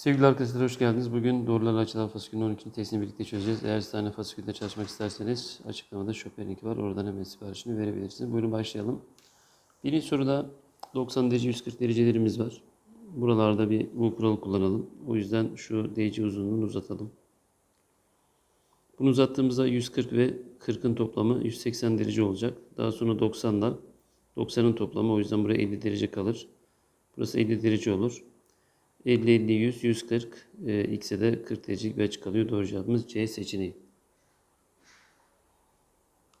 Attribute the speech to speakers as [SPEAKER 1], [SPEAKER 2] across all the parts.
[SPEAKER 1] Sevgili arkadaşlar hoş geldiniz. Bugün doğrularla açılan fasikülün 12. testini birlikte çözeceğiz. Eğer siz tane fasikülde çalışmak isterseniz açıklamada Chopin linki var. Oradan hemen siparişini verebilirsiniz. Buyurun başlayalım. Birinci soruda 90 derece 140 derecelerimiz var. Buralarda bir bu kuralı kullanalım. O yüzden şu DC uzunluğunu uzatalım. Bunu uzattığımızda 140 ve 40'ın toplamı 180 derece olacak. Daha sonra 90'da 90'ın toplamı o yüzden buraya 50 derece kalır. Burası 50 derece olur. 50, 50, 100, 140. E, X'e de 40 derecelik bir açı kalıyor. Doğru cevabımız C seçeneği.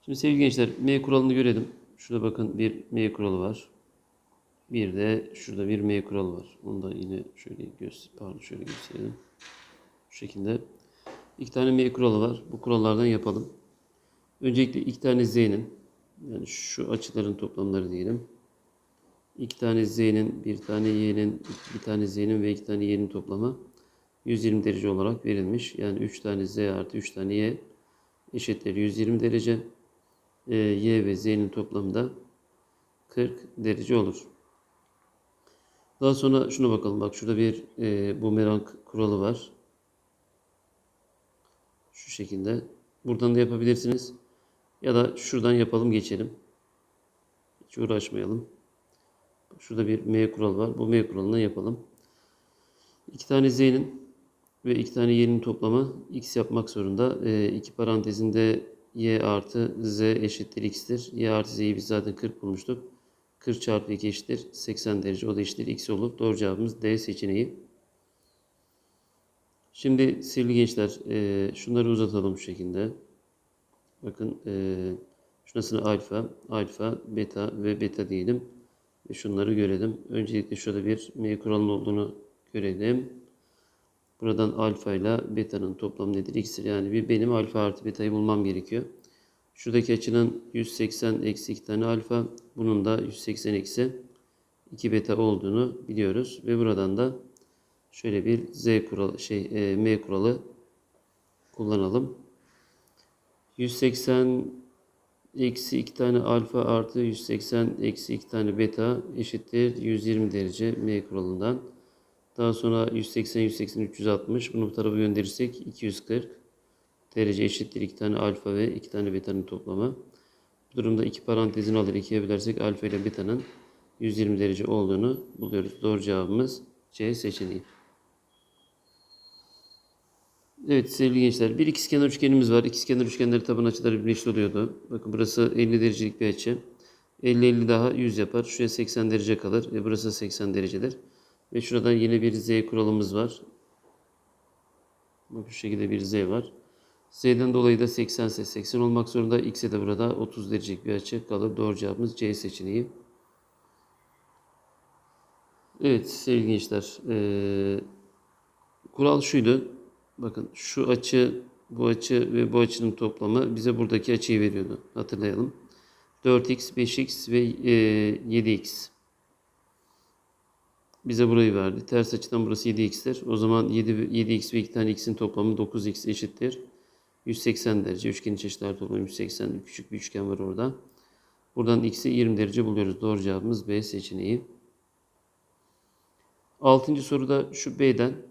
[SPEAKER 1] Şimdi sevgili gençler M kuralını görelim. Şurada bakın bir M kuralı var. Bir de şurada bir M kuralı var. Onu da yine şöyle göster pardon şöyle gösterelim. Şu şekilde. İki tane M kuralı var. Bu kurallardan yapalım. Öncelikle iki tane Z'nin yani şu açıların toplamları diyelim. İki tane Z'nin, bir tane Y'nin, bir tane Z'nin ve iki tane Y'nin toplamı 120 derece olarak verilmiş. Yani 3 tane Z artı 3 tane Y eşittir 120 derece. Ee, y ve Z'nin toplamı da 40 derece olur. Daha sonra şuna bakalım. Bak şurada bir e, bumerang kuralı var. Şu şekilde. Buradan da yapabilirsiniz. Ya da şuradan yapalım geçelim. Hiç uğraşmayalım. Şurada bir M kuralı var. Bu M kuralını yapalım. İki tane Z'nin ve iki tane Y'nin toplamı X yapmak zorunda. E, iki parantezinde Y artı Z eşittir X'tir. Y artı Z'yi biz zaten 40 bulmuştuk. 40 çarpı 2 eşittir 80 derece. O da eşittir X olur. Doğru cevabımız D seçeneği. Şimdi sevgili gençler e, şunları uzatalım şu şekilde. Bakın e, şurasını alfa, alfa, beta ve beta diyelim. Ve şunları görelim. Öncelikle şurada bir M kuralının olduğunu görelim. Buradan alfa ile beta'nın toplamı nedir? X'tir. Yani bir benim alfa artı beta'yı bulmam gerekiyor. Şuradaki açının 180 eksi 2 tane alfa. Bunun da 180 eksi 2 beta olduğunu biliyoruz. Ve buradan da şöyle bir Z kuralı şey e, M kuralı kullanalım. 180 eksi 2 tane alfa artı 180 eksi 2 tane beta eşittir 120 derece M kuralından. Daha sonra 180, 180, 360. Bunu bu tarafa gönderirsek 240 derece eşittir 2 tane alfa ve 2 tane beta'nın toplamı. Bu durumda iki parantezini alır ikiye bölersek alfa ile beta'nın 120 derece olduğunu buluyoruz. Doğru cevabımız C seçeneği. Evet sevgili gençler bir ikizkenar üçgenimiz var. İkizkenar üçgenleri taban açıları eşit oluyordu. Bakın burası 50 derecelik bir açı. 50 50 daha 100 yapar. Şuraya 80 derece kalır ve burası 80 derecedir. Ve şuradan yine bir z kuralımız var. Bu şekilde bir z var. Z'den dolayı da 80 ise 80 olmak zorunda. X'e de burada 30 derecelik bir açı kalır. Doğru cevabımız C seçeneği. Evet sevgili gençler. Ee, kural şuydu. Bakın şu açı, bu açı ve bu açının toplamı bize buradaki açıyı veriyordu. Hatırlayalım. 4x, 5x ve e, 7x. Bize burayı verdi. Ters açıdan burası 7x'tir. O zaman 7, 7x ve 2 tane x'in toplamı 9x eşittir. 180 derece. Üçgenin çeşitler toplamı 180. Küçük bir üçgen var orada. Buradan x'i 20 derece buluyoruz. Doğru cevabımız B seçeneği. Altıncı soruda şu B'den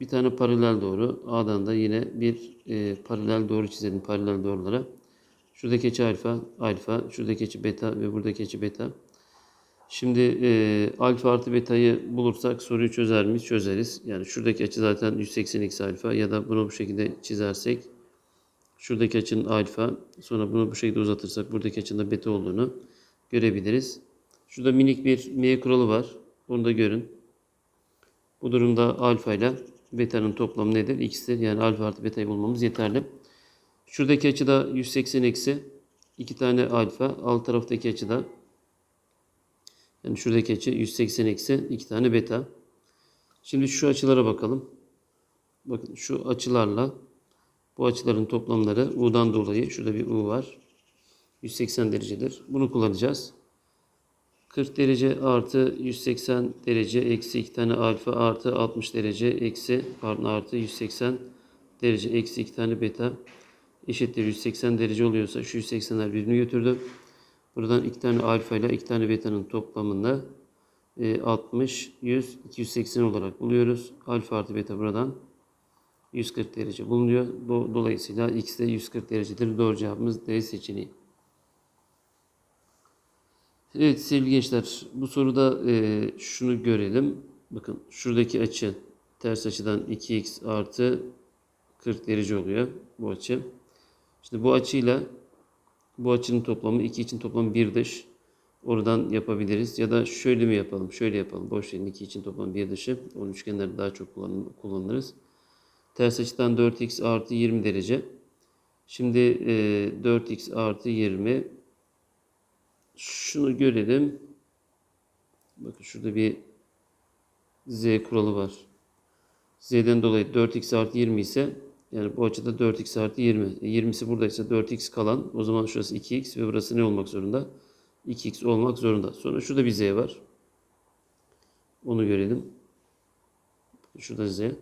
[SPEAKER 1] bir tane paralel doğru. A'dan da yine bir e, paralel doğru çizelim. Paralel doğrulara. Şuradaki açı alfa, alfa. Şuradaki açı beta ve buradaki açı beta. Şimdi e, alfa artı beta'yı bulursak soruyu çözer miyiz? Çözeriz. Yani şuradaki açı zaten 180 x alfa ya da bunu bu şekilde çizersek şuradaki açının alfa sonra bunu bu şekilde uzatırsak buradaki açının da beta olduğunu görebiliriz. Şurada minik bir m kuralı var. Bunu da görün. Bu durumda alfa ile beta'nın toplamı nedir? X'tir. Yani alfa artı beta'yı bulmamız yeterli. Şuradaki açı da 180 eksi 2 tane alfa. Alt taraftaki açı da yani şuradaki açı 180 eksi 2 tane beta. Şimdi şu açılara bakalım. Bakın şu açılarla bu açıların toplamları U'dan dolayı şurada bir U var. 180 derecedir. Bunu kullanacağız. 40 derece artı 180 derece eksi 2 tane alfa artı 60 derece eksi pardon artı 180 derece eksi 2 tane beta eşittir 180 derece oluyorsa şu 180'ler birbirini götürdü. Buradan 2 tane alfa ile 2 tane beta'nın toplamında e, 60, 100, 280 olarak buluyoruz. Alfa artı beta buradan 140 derece bulunuyor. Do- Dolayısıyla x de 140 derecedir. Doğru cevabımız D seçeneği. Evet sevgili gençler bu soruda e, şunu görelim. Bakın şuradaki açı ters açıdan 2x artı 40 derece oluyor bu açı. Şimdi bu açıyla bu açının toplamı 2 için toplamı 1 dış. Oradan yapabiliriz. Ya da şöyle mi yapalım? Şöyle yapalım. Boş verin 2 için toplam 1 dışı. Onun üçgenlerde daha çok kullan- kullanırız. Ters açıdan 4x artı 20 derece. Şimdi e, 4x artı 20 şunu görelim. Bakın şurada bir z kuralı var. z'den dolayı 4x artı 20 ise yani bu açıda 4x artı 20. E, 20'si buradaysa 4x kalan. O zaman şurası 2x ve burası ne olmak zorunda? 2x olmak zorunda. Sonra şurada bir z var. Onu görelim. Şurada z. Yani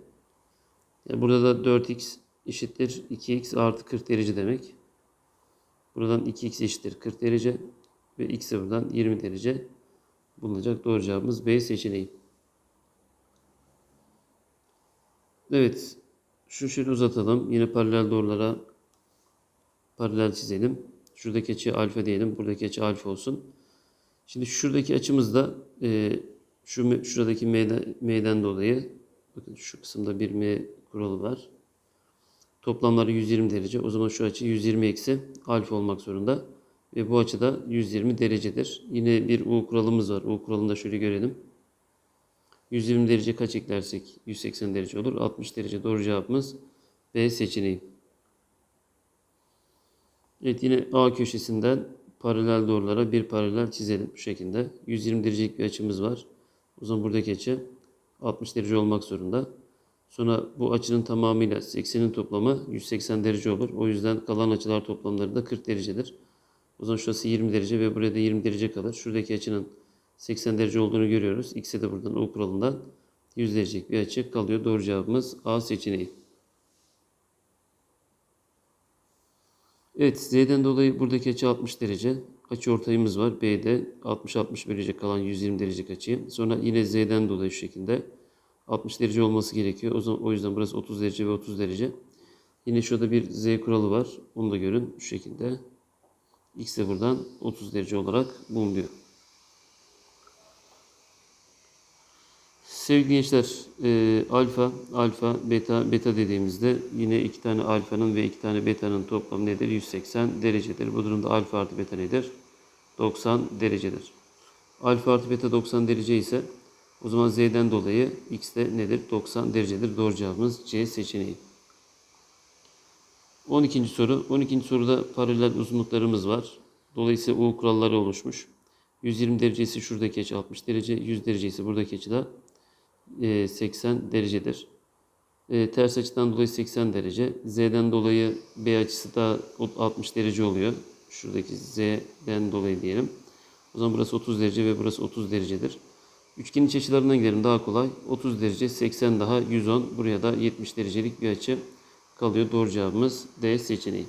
[SPEAKER 1] burada da 4x eşittir 2x artı 40 derece demek. Buradan 2x eşittir 40 derece ve x de buradan 20 derece bulunacak. Doğru cevabımız B seçeneği. Evet. Şu şöyle uzatalım. Yine paralel doğrulara paralel çizelim. Şuradaki açı alfa diyelim. Buradaki açı alfa olsun. Şimdi şuradaki açımızda e, şu şuradaki m'den, m'den dolayı bakın şu kısımda bir m kuralı var. Toplamları 120 derece. O zaman şu açı 120 eksi alfa olmak zorunda. Ve bu açı da 120 derecedir. Yine bir U kuralımız var. U kuralını da şöyle görelim. 120 derece kaç eklersek 180 derece olur. 60 derece doğru cevabımız B seçeneği. Evet yine A köşesinden paralel doğrulara bir paralel çizelim bu şekilde. 120 derecelik bir açımız var. O zaman buradaki açı 60 derece olmak zorunda. Sonra bu açının tamamıyla 80'in toplamı 180 derece olur. O yüzden kalan açılar toplamları da 40 derecedir. O zaman şurası 20 derece ve buraya da 20 derece kalır. Şuradaki açının 80 derece olduğunu görüyoruz. X'e de buradan O kuralından 100 derecelik bir açı kalıyor. Doğru cevabımız A seçeneği. Evet, Z'den dolayı buradaki açı 60 derece. Açı ortayımız var. B'de 60-60 bölecek kalan 120 derecelik açıyı. Sonra yine Z'den dolayı şu şekilde 60 derece olması gerekiyor. O zaman o yüzden burası 30 derece ve 30 derece. Yine şurada bir Z kuralı var. Onu da görün şu şekilde. X de buradan 30 derece olarak bulunuyor. Sevgili gençler, e, alfa, alfa, beta, beta dediğimizde yine iki tane alfanın ve iki tane betanın toplamı nedir? 180 derecedir. Bu durumda alfa artı beta nedir? 90 derecedir. Alfa artı beta 90 derece ise o zaman z'den dolayı x de nedir? 90 derecedir. Doğru cevabımız C seçeneği. 12. soru. 12. soruda paralel uzunluklarımız var. Dolayısıyla U kuralları oluşmuş. 120 derecesi şuradaki açı 60 derece, 100 derecesi buradaki açı da e, 80 derecedir. E, ters açıdan dolayı 80 derece. Z'den dolayı B açısı da 60 derece oluyor. Şuradaki Z'den dolayı diyelim. O zaman burası 30 derece ve burası 30 derecedir. Üçgenin iç açılarından gidelim daha kolay. 30 derece, 80 daha 110. Buraya da 70 derecelik bir açı kalıyor. Doğru cevabımız D seçeneği.